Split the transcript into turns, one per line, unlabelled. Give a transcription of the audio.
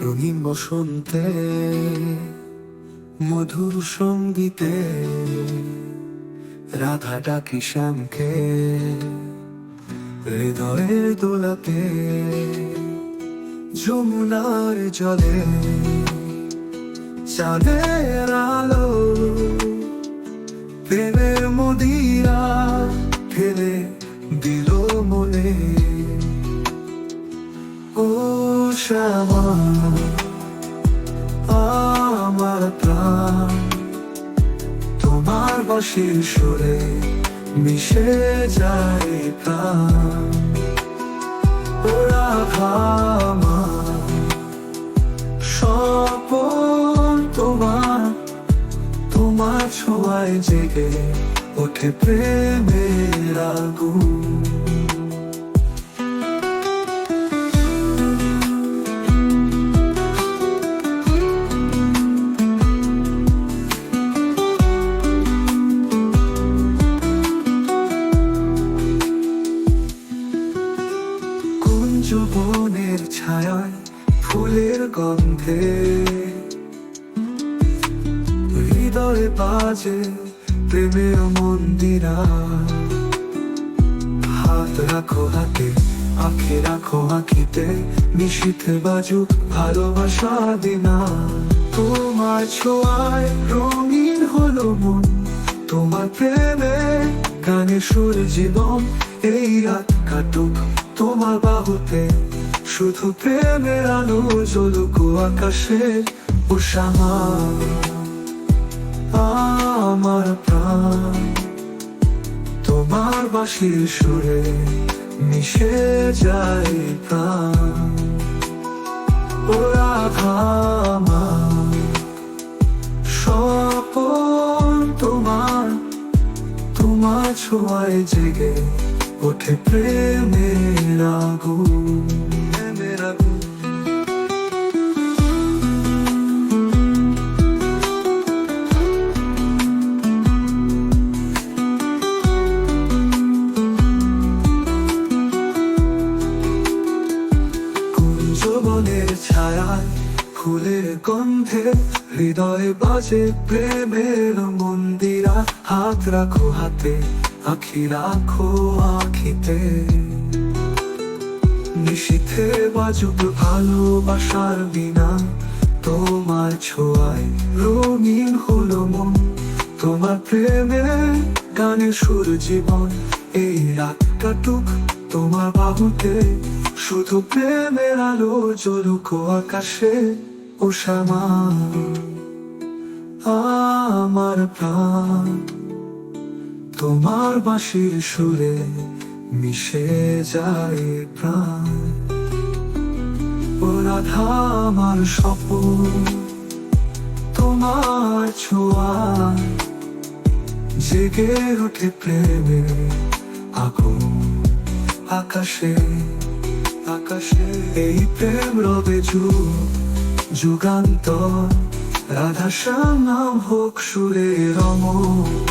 রঙিন বসন্তে মধুর সঙ্গীতে রাধা ডাকি শ্যামকে হৃদয়ের দোলাতে যমুনার জলে চাঁদের আলো শ্যামা আমার প্রাণ। তোমার বাসির সুরে মিশে যায় প্রাণ। ভামা স্বপন তোমার। তোমার ছোঁয়ায় জেগে ওঠে প্রেমের আগুন। বনের ছায়ায় ফুলের গন্ধে। হৃদয়ে বাজে প্রেমের মন্দিরা। হাত রাখো হাতে, আখে রাখো আখিতে, নিশীথে বাজুক ভালোবাসা দিনা। তোমার ছোঁয়ায় রঙিন হলো মন, তোমার প্রেমে গানে সুর জীবন, এই রাত কাটুক। তোমার বাহুতে শুধু প্রেমের আলো জ্বলুক আকাশে উষামা আমার প্রাণ, তোমার বাসির সুরে মিশে যায় প্রাণ। ওরা ভামা স্বপন তোমার তোমার ছোঁয়ায় জেগে ওঠে প্রেমের আগুন প্রেমের আগুন কুঞ্জবনের ছায়ায় ফুলের গন্ধে হৃদয়ে বাজে প্রেমের মন্দিরা। হাত রাখো হাতে আখি রাখো আখিতে। নিশীথে বাজুক ভালোবাসার বিনা। তোমার ছোঁয়ায় রঙিন হলো মন। তোমার প্রেমে গানে সুর জীবন। এই রাতটা টুক তোমার বাহুতে। শুধু প্রেমের আলো জ্বলুক আকাশে ও শ্যামা। আমার প্রাণ। তোমার বাঁশির সুরে মিশে যায় প্রাণ। রাধা, আমার স্বপন, তোমার ছোঁয়া। জেগে ওঠে প্রেমে আগুন আকাশে আকাশে। এই প্রেম রবে যুগ যুগান্তর। রাধা শ্যাম নাম হোক সুরে রমন